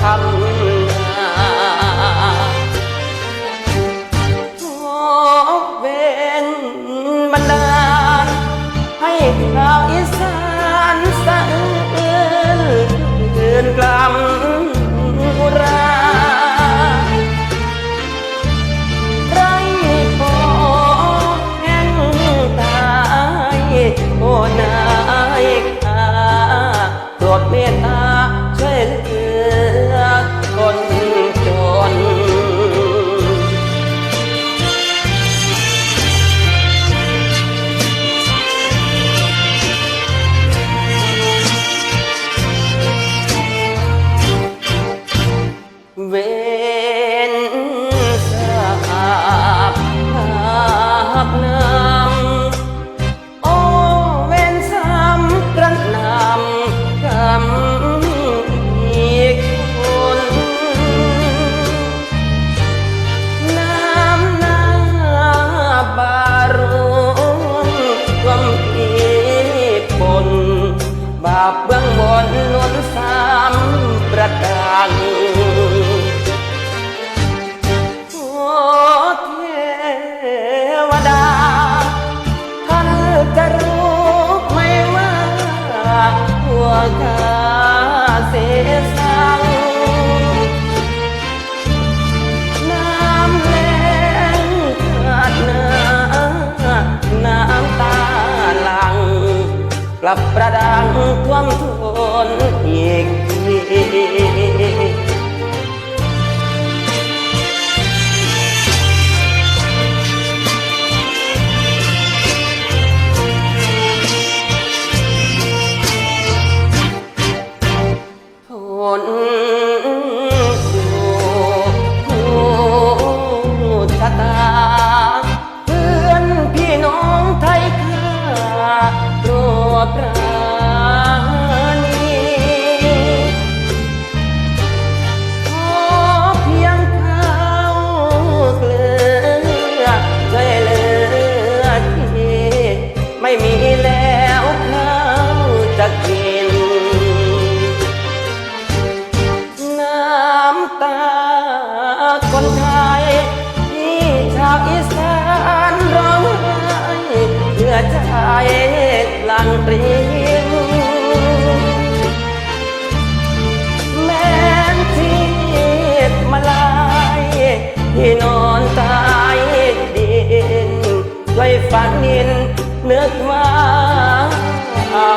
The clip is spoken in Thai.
คำ về างโอ้เทวดาท่านจะรู้ไหมว่าหัวข้าเสียสังน้ำแรงขาดนาำน้ำตาหลังกลับประดังท่วมทนอีก คู่ชะตา เพื่อนพี่น้องไทยค่าโปรดรั ปานินนึกว่าเอา